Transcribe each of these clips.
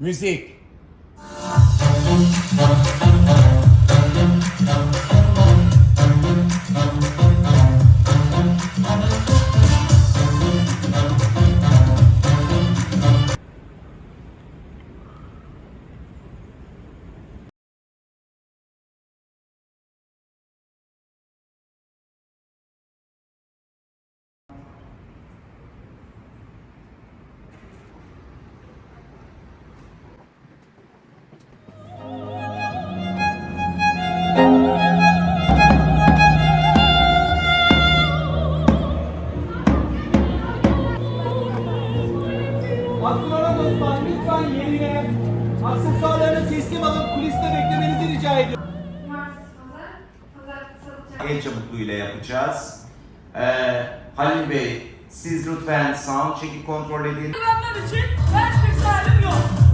Müzik. Astronotlar lütfen yerine aksesuarlarını teslim alıp kuliste beklemenizi rica ediyorum. El çabukluğuyla yapacağız. Ee, Halil Bey, siz lütfen sound check'i kontrol edin. Güvenmem için hiçbir sahilim yok.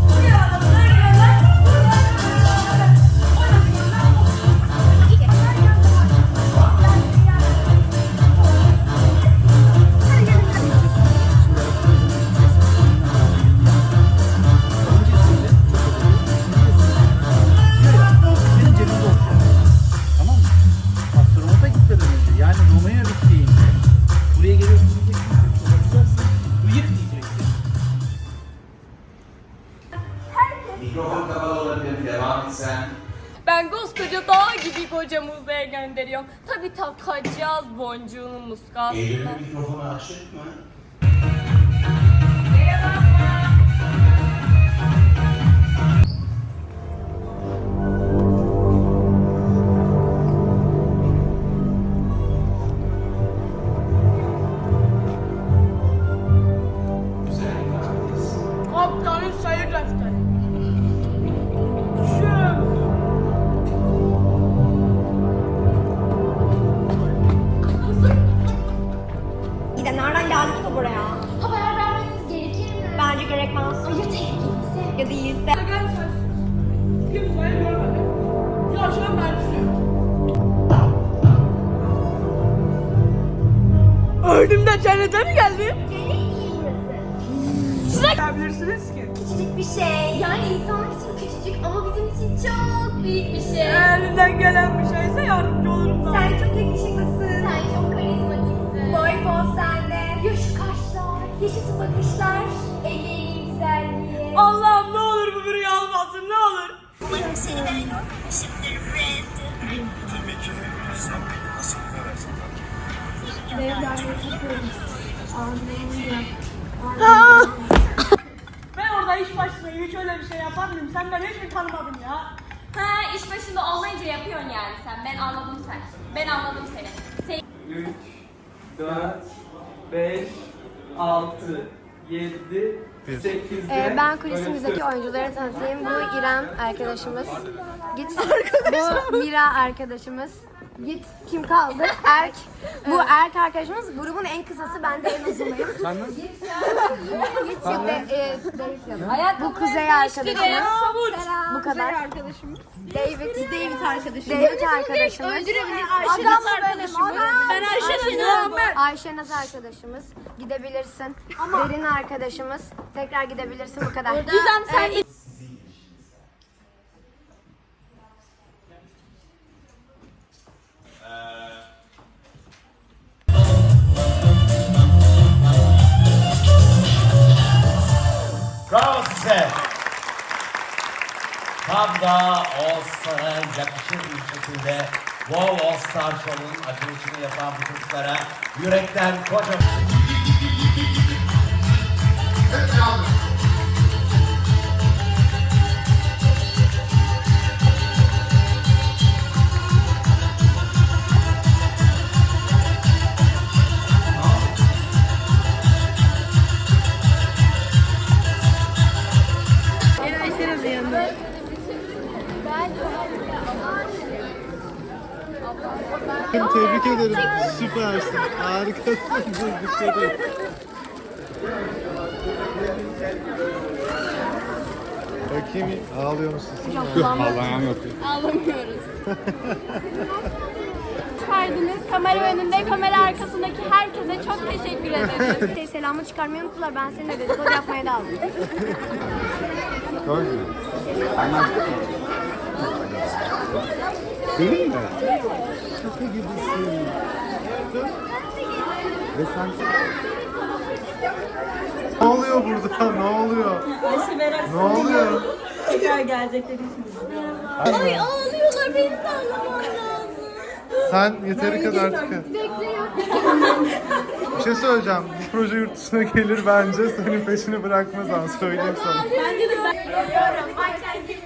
Mikrofon kapalı olabilir, devam et sen. Ben koskoca dağ gibi kocamı uzaya gönderiyorum. Tabi takacağız boncuğunu muskasına. Eylül'ün mikrofonu açık mı? Gerekmez. Ya tehlikeliyse? Ya değilse. Gel sen. Kimseyi görmedim. Ben de cennete mi geldim? Cennet değil burası. Size gelebilirsiniz ki. Küçücük bir şey. Yani insanlık için küçücük ama bizim için çok büyük bir şey. Elinden gelen bir şeyse yardımcı olurum da. Sen çok yakışıklısın. Sen çok karizmatiksin. Boy poz sende. Ya şu kaşlar, ya şu bakışlar, ellerinin Ben orada iş başındayım hiç öyle bir şey yapar mıyım? Senden hiç mi tanımadım ya? Ha iş başında olmayınca yapıyorsun yani sen. Ben anladım sen. Ben anladım seni. Sen 3, 4, 5, 6, 7, 8, Ee, ben kulisimizdeki oyuncuları tanıtayım. Bu İrem arkadaşımız. Git. Bu Mira arkadaşımız. Git. Kim kaldı? Erk. Bu Erk arkadaşımız. Grubun en kısası. Ben de en uzunuyum. Sen nasıl? Git. Şimdi e, David. Bu Kuzey arkadaşımız. Bu kadar. David. David arkadaşımız. David arkadaşımız. Adam mı benim? Adam. Ben Ayşe Nazım. Ayşe Naz arkadaşımız. Gidebilirsin. Derin arkadaşımız. Tekrar gidebilirsin bu kadar. Gizem sen Bravo size. Tam da All Star'a yakışır bir şekilde Wow All Star Show'un açılışını yapan bu çocuklara yürekten kocaman... Hep yalnız. Tebrik ederim. Süpersin. Harikasın. Et. Bakayım ağlıyor musun? Ağlayan yok. Çıkardınız. Kamera önünde, kamera arkasındaki herkese çok teşekkür ederiz. Selamı çıkarmayı unuttular. Ben seninle dedikodu yapmaya da aldım. Gördün mü? Benim mi? Şaka gibisin. Ve sen... Ne oluyor burada? Ne oluyor? Ne oluyor? Tekrar gelecekleri için. Ay ağlıyorlar benim de anlamam lazım. Sen yeteri kadar tıkın. Bir şey söyleyeceğim. Bu proje yurt dışına gelir bence. Senin peşini bırakmaz ama söyleyeyim sana. Bence de ben görüyorum. Ayten gibi